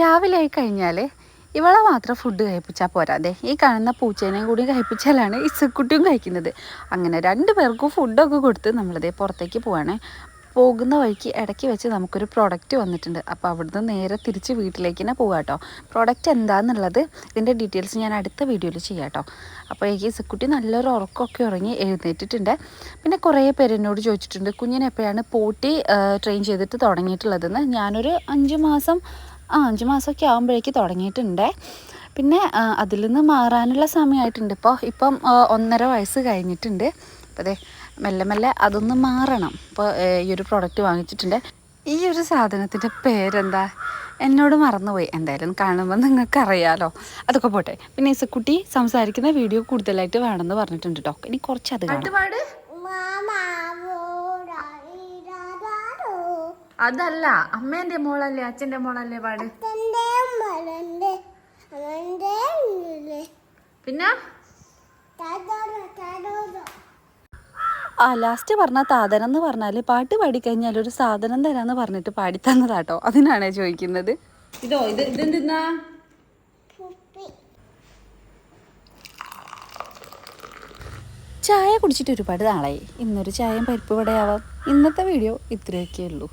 രാവിലെ ആയി കഴിഞ്ഞാൽ ഇവളെ മാത്രം ഫുഡ് കഴിപ്പിച്ചാൽ പോരാതെ ഈ കാണുന്ന പൂച്ചേനെയും കൂടി കഴിപ്പിച്ചാലാണ് ഇസക്കുട്ടിയും കഴിക്കുന്നത്. അങ്ങനെ രണ്ട് പേർക്കും ഫുഡൊക്കെ കൊടുത്ത് നമ്മളിതേ പുറത്തേക്ക് പോവാണ്. പോകുന്ന വഴിക്ക് ഇടയ്ക്ക് വെച്ച് നമുക്കൊരു പ്രോഡക്റ്റ് വന്നിട്ടുണ്ട്. അപ്പോൾ അവിടുന്ന് നേരെ തിരിച്ച് വീട്ടിലേക്ക് തന്നെ പോകാം കേട്ടോ പ്രൊഡക്റ്റ് എന്താണെന്നുള്ളത് ഇതിന്റെ ഡീറ്റെയിൽസ് ഞാൻ അടുത്ത വീഡിയോയിൽ ചെയ്യാം കേട്ടോ അപ്പോൾ എനിക്ക് ഇസക്കുട്ടി നല്ലൊരു ഉറക്കമൊക്കെ ഉറങ്ങി എഴുന്നേറ്റിട്ടുണ്ട്. പിന്നെ കുറേ പേര് എന്നോട് ചോദിച്ചിട്ടുണ്ട് കുഞ്ഞിനെപ്പോഴാണ് പോട്ടി ട്രെയിൻ ചെയ്തിട്ട് തുടങ്ങിയിട്ടുള്ളതെന്ന്? ഞാനൊരു അഞ്ച് മാസം ആ അഞ്ച് മാസമൊക്കെ ആകുമ്പോഴേക്ക് തുടങ്ങിയിട്ടുണ്ട്. പിന്നെ അതിൽ നിന്ന് മാറാനുള്ള സമയമായിട്ടുണ്ട്. ഇപ്പോൾ ഇപ്പം ഒന്നര വയസ്സ് കഴിഞ്ഞിട്ടുണ്ട്. അപ്പോൾ അതെ മെല്ലെ മെല്ലെ അതൊന്ന് മാറണം. ഇപ്പോൾ ഈ ഒരു പ്രോഡക്റ്റ് വാങ്ങിച്ചിട്ടുണ്ട്. ഈ ഒരു സാധനത്തിന്റെ പേരെന്താ? എന്നോട് മറന്നുപോയി. എന്തായാലും കാണുമ്പോൾ നിങ്ങൾക്കറിയാലോ. അതൊക്കെ പോട്ടെ. പിന്നെ ഇസക്കുട്ടി സംസാരിക്കുന്ന വീഡിയോ കൂടുതലായിട്ട് വേണമെന്ന് പറഞ്ഞിട്ടുണ്ട് കേട്ടോ ഇനി കുറച്ച് അത് കാണാം അതല്ല അമ്മേന്റെ മോളല്ലേ അച്ഛന്റെ മോളല്ലേ പാട്? പിന്നെ? ആ ലാസ്റ്റ് പറഞ്ഞ താതനം എന്ന് പറഞ്ഞാൽ പാട്ട് പാടിക്കഴിഞ്ഞാൽ ഒരു സാധനം തരാന്ന് പറഞ്ഞിട്ട് പാടി തന്നതാട്ടോ. അതിനാണ് ചോദിക്കുന്നത്. ഇതോ ഇത് ഇതെന്തിന്നാ? ചായ കുടിച്ചിട്ട് ഒരുപാട് നാളായി. ഇന്നൊരു ചായയും പരിപ്പ് വടയാവാം ഇന്നത്തെ വീഡിയോ ഇത്രയൊക്കെ ഉള്ളൂ.